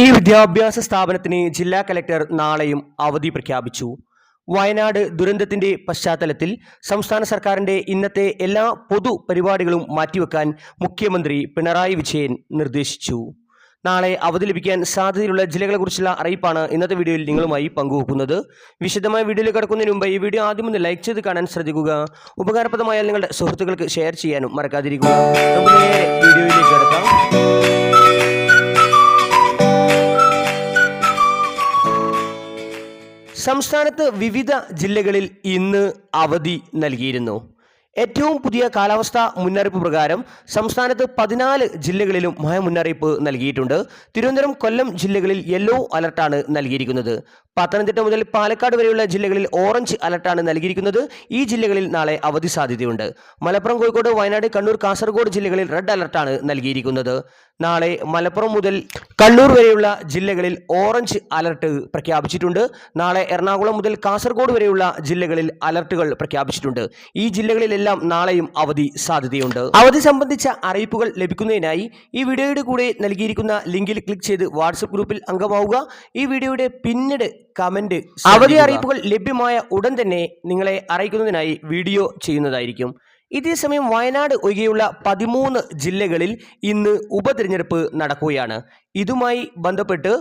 ഈ വിദ്യാഭ്യാസ സ്ഥാപനത്തിന് ജില്ലാ കലക്ടർ നാളെയും അവധി പ്രഖ്യാപിച്ചു. വയനാട് ദുരന്തത്തിന്റെ പശ്ചാത്തലത്തിൽ സംസ്ഥാന സർക്കാരിന്റെ ഇന്നത്തെ എല്ലാ പൊതു പരിപാടികളും മാറ്റിവെക്കാൻ മുഖ്യമന്ത്രി പിണറായി വിജയൻ നിർദ്ദേശിച്ചു. നാളെ അവധി ലഭിക്കാൻ സാധ്യതയുള്ള ജില്ലകളെക്കുറിച്ചുള്ള അറിയിപ്പാണ് ഇന്നത്തെ വീഡിയോയിൽ നിങ്ങളുമായി പങ്കുവെക്കുന്നത്. വിശദമായ വീഡിയോയിൽ കിടക്കുന്നതിന് മുമ്പ് ഈ വീഡിയോ ആദ്യം ഒന്ന് ലൈക്ക് ചെയ്ത് കാണാൻ ശ്രദ്ധിക്കുക. ഉപകാരപ്രദമായാൽ നിങ്ങളുടെ സുഹൃത്തുക്കൾക്ക് ഷെയർ ചെയ്യാനും മറക്കാതിരിക്കുക. നമുക്ക് വീഡിയോയിലേക്ക് കിടക്കാം. സംസ്ഥാനത്ത് വിവിധ ജില്ലകളിൽ ഇന്ന് അവധി നൽകിയിരുന്നു. ഏറ്റവും പുതിയ കാലാവസ്ഥാ മുന്നറിയിപ്പ് പ്രകാരം സംസ്ഥാനത്ത് പതിനാല് ജില്ലകളിലും മഴ മുന്നറിയിപ്പ് നൽകിയിട്ടുണ്ട്. തിരുവനന്തപുരം കൊല്ലം ജില്ലകളിൽ യെല്ലോ അലർട്ടാണ് നൽകിയിരിക്കുന്നത്. പത്തനംതിട്ട മുതൽ പാലക്കാട് വരെയുള്ള ജില്ലകളിൽ ഓറഞ്ച് അലർട്ടാണ് നൽകിയിരിക്കുന്നത്. ഈ ജില്ലകളിൽ നാളെ അവധി സാധ്യതയുണ്ട്. മലപ്പുറം കോഴിക്കോട് വയനാട് കണ്ണൂർ കാസർഗോഡ് ജില്ലകളിൽ റെഡ് അലർട്ടാണ് നൽകിയിരിക്കുന്നത്. നാളെ മലപ്പുറം മുതൽ കണ്ണൂർ വരെയുള്ള ജില്ലകളിൽ ഓറഞ്ച് അലർട്ട് പ്രഖ്യാപിച്ചിട്ടുണ്ട്. നാളെ എറണാകുളം മുതൽ കാസർഗോഡ് വരെയുള്ള ജില്ലകളിൽ അലർട്ടുകൾ പ്രഖ്യാപിച്ചിട്ടുണ്ട്. ഈ ജില്ലകളിലെല്ലാം നാളെയും അവധി സാധ്യതയുണ്ട്. അവധി സംബന്ധിച്ച അറിയിപ്പുകൾ ലഭിക്കുന്നതിനായി ഈ വീഡിയോയുടെ കൂടെ നൽകിയിരിക്കുന്ന ലിങ്കിൽ ക്ലിക്ക് ചെയ്ത് വാട്സപ്പ് ഗ്രൂപ്പിൽ അംഗമാവുക. ഈ വീഡിയോയുടെ പിന്നീട് കമന്റ് അവധി അറിയിപ്പുകൾ ലഭ്യമായ ഉടൻ തന്നെ നിങ്ങളെ അറിയിക്കുന്നതിനായി വീഡിയോ ചെയ്യുന്നതായിരിക്കും ഇതേസമയം വയനാട് ഒഴികെയുള്ള പതിമൂന്ന് ജില്ലകളിൽ ഇന്ന് ഉപതിരഞ്ഞെടുപ്പ് നടക്കുകയാണ്. ഇതുമായി ബന്ധപ്പെട്ട്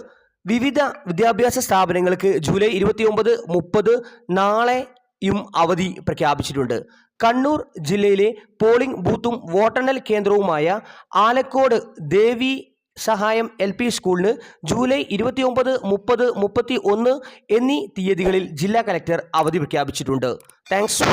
വിവിധ വിദ്യാഭ്യാസ സ്ഥാപനങ്ങൾക്ക് ജൂലൈ ഇരുപത്തിയൊമ്പത് മുപ്പത് നാളെയും അവധി പ്രഖ്യാപിച്ചിട്ടുണ്ട്. കണ്ണൂർ ജില്ലയിലെ പോളിംഗ് ബൂത്തും വോട്ടെണ്ണൽ കേന്ദ്രവുമായ ആലക്കോട് ദേവി സഹായം എൽ പി സ്കൂളിന് ജൂലൈ ഇരുപത്തിയൊമ്പത് മുപ്പത് മുപ്പത്തി ഒന്ന് എന്നീ തീയതികളിൽ ജില്ലാ കലക്ടർ അവധി പ്രഖ്യാപിച്ചിട്ടുണ്ട്. താങ്ക്സ്